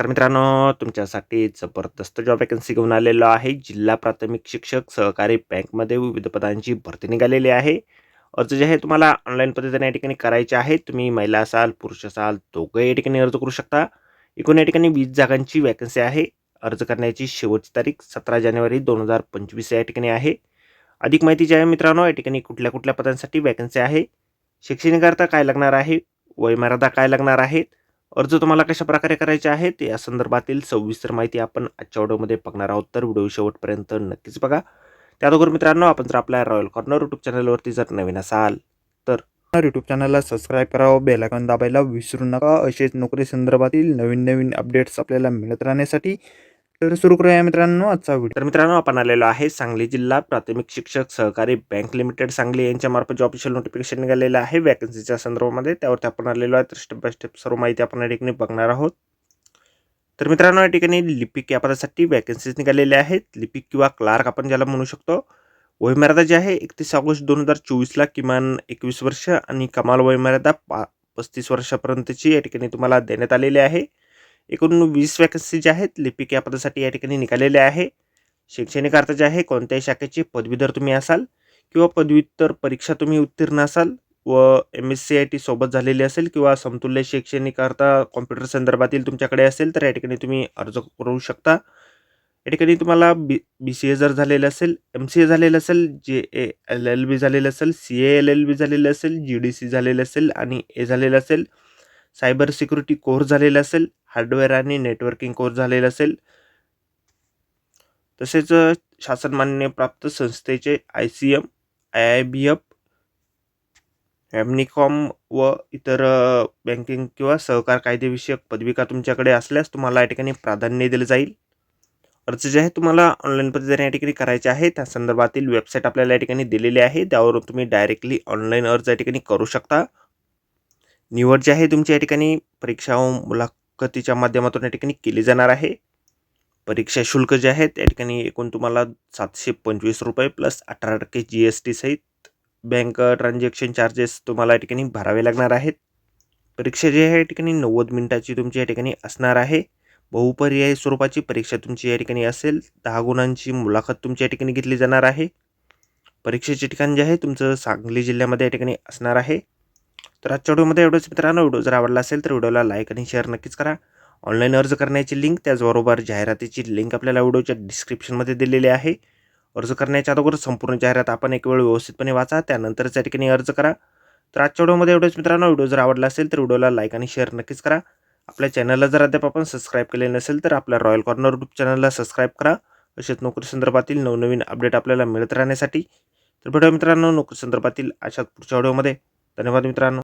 नमस्कार मित्रांनो तुमच्यासाठी जबरदस्त जॉब वॅकन्सी घेऊन आलेलो आहे. जिल्हा प्राथमिक शिक्षक सहकारी बँकमध्ये विविध पदांची भरती निघालेली आहे. अर्ज जे आहे तुम्हाला ऑनलाईन पद्धतीने या ठिकाणी करायचे आहे. तुम्ही महिला असाल पुरुष असाल दोघं या ठिकाणी अर्ज करू शकता. एकूण या ठिकाणी वीस जागांची वॅकन्सी आहे. अर्ज करण्याची शेवटची तारीख सतरा जानेवारी दोन हजार पंचवीस या ठिकाणी आहे. अधिक माहिती जी आहे मित्रांनो या ठिकाणी कुठल्या कुठल्या पदांसाठी वॅकन्सी आहे. शैक्षणिक काय लागणार आहे? वयमर्यादा काय लागणार आहेत अर्ज तुम्हाला कशा प्रकारे करायचे आहेत या संदर्भातील सविस्तर माहिती आपण आजच्या व्हिडिओमध्ये बघणार आहोत. तर व्हिडिओ शेवटपर्यंत नक्कीच बघा. त्याबरोबर मित्रांनो आपण जर आपल्या रॉयल कॉर्नर यूट्यूब चॅनलवरती जर नवीन असाल तर यूट्यूब चॅनलला सबस्क्राईब करावं. बेलायकॉन दाबायला विसरू नका. असेच नोकरी संदर्भातील नवीन नवीन अपडेट्स आपल्याला मिळत राहण्यासाठी तर सुरू करूया मित्रांनो आजचा व्हिडिओ तर मित्रांनो आपण आलेलो आहे सांगली जिल्हा प्राथमिक शिक्षक सहकारी बँक लिमिटेड सांगली यांच्या मार्फत ऑफिशियल नोटिफिकेशन निघालेलं आहे वॅकन्सीच्या संदर्भामध्ये त्यावरती आपण आलेलो आहे. तर स्टेप बाय स्टेप सर्व माहिती आपण या ठिकाणी बघणार आहोत. तर मित्रांनो या ठिकाणी लिपिक या पदासाठी वॅकन्सीज निघालेल्या आहेत. लिपिक किंवा क्लार्क आपण ज्याला म्हणू शकतो वयमर्यादा जी आहे एकतीस ऑगस्ट दोन हजार चोवीसला किमान एकवीस वर्ष आणि कमाल वयमर्यादा पा पस्तीस वर्षापर्यंतची या ठिकाणी तुम्हाला देण्यात आलेली आहे. एकूण वीस वॅकन्सी ज्या आहेत लिपिक या पदासाठी या ठिकाणी निघालेल्या आहे. शैक्षणिक अर्थ जे आहे कोणत्याही शाखेची पदवीधर तुम्ही असाल किंवा पदव्युत्तर परीक्षा तुम्ही उत्तीर्ण असाल व M S C I T सोबत झालेली असेल किंवा समतुल्य शैक्षणिक अर्थ कॉम्प्युटर संदर्भातील तुमच्याकडे असेल तर या ठिकाणी तुम्ही अर्ज करू शकता. या ठिकाणी तुम्हाला बी बी सी ए जर झालेलं असेल एम सी ए झालेलं असेल जे ए एल एल बी झालेलं असेल C A L L B झालेलं असेल जी डी सी झालेलं असेल आणि ए झालेलं असेल सायबर सिक्युरिटी कोर्स झालेला असेल हार्डवेअर आणि नेटवर्किंग कोर्स झालेला असेल. तसेच शासनमान्य प्राप्त संस्थेचे I C M I I B F एमनिकॉम व इतर बँकिंग किंवा सहकार कायदेविषयक पदविका तुमच्याकडे असल्यास तुम्हाला या ठिकाणी प्राधान्य दिलं जाईल. अर्ज जे आहे तुम्हाला ऑनलाईन पद्धतीने या ठिकाणी करायचे आहे. त्या संदर्भातील वेबसाईट आपल्याला या ठिकाणी दिलेली आहे. त्यावरून तुम्ही डायरेक्टली ऑनलाईन अर्ज या ठिकाणी करू शकता. निवड जी आहे तुमची या ठिकाणी परीक्षा व मुलाखतीच्या माध्यमातून या ठिकाणी केली जाणार आहे. परीक्षा शुल्क जे आहे त्या ठिकाणी एकूण तुम्हाला सातशे पंचवीस रुपये प्लस अठरा टक्के जी एस टी सहित बँक ट्रान्झॅक्शन चार्जेस तुम्हाला या ठिकाणी भरावे लागणार आहेत. परीक्षा जी आहे या ठिकाणी नव्वद मिनिटाची तुमची या ठिकाणी असणार आहे. बहुपर्यायी स्वरूपाची परीक्षा तुमची या ठिकाणी असेल दहा गुणांची मुलाखत तुमची या ठिकाणी घेतली जाणार आहे. परीक्षेचे ठिकाण जे आहे तुमचं सांगली जिल्ह्यामध्ये या ठिकाणी असणार आहे. तर आजच्या व्हिडिओमध्ये एवढंच. मित्रांनो व्हिडिओ जर आवडला असेल तर व्हिडिओला लाईक आणि शेअर नक्कीच करा. ऑनलाईन अर्ज करण्याची लिंक त्याचबरोबर जाहिरातीची लिंक आपल्याला व्हिडिओच्या डिस्क्रिप्शनमध्ये दिलेली आहे. अर्ज करण्याच्या अगोदर संपूर्ण जाहिरात आपण एक वेळ व्यवस्थितपणे वाचा त्यानंतर त्या ठिकाणी अर्ज करा. तर आजच्या व्हिडिओमध्ये एवढंच. मित्रांनो व्हिडिओ जर आवडला असेल तर व्हिडिओला लाईक आणि शेअर नक्कीच करा. आपल्या चॅनलला जर अद्याप आपण सबस्क्राईब केले नसेल तर आपल्या रॉयल कॉर्नर ग्रुप चॅनलला सबस्क्राईब करा. असेच नोकरी संदर्भातील नवनवीन अपडेट आपल्याला मिळत राहण्यासाठी. तर भेटूया मित्रांनो नोकरी संदर्भातील अशाच पुढच्या व्हिडिओमध्ये. धन्यवाद मित्रांनो.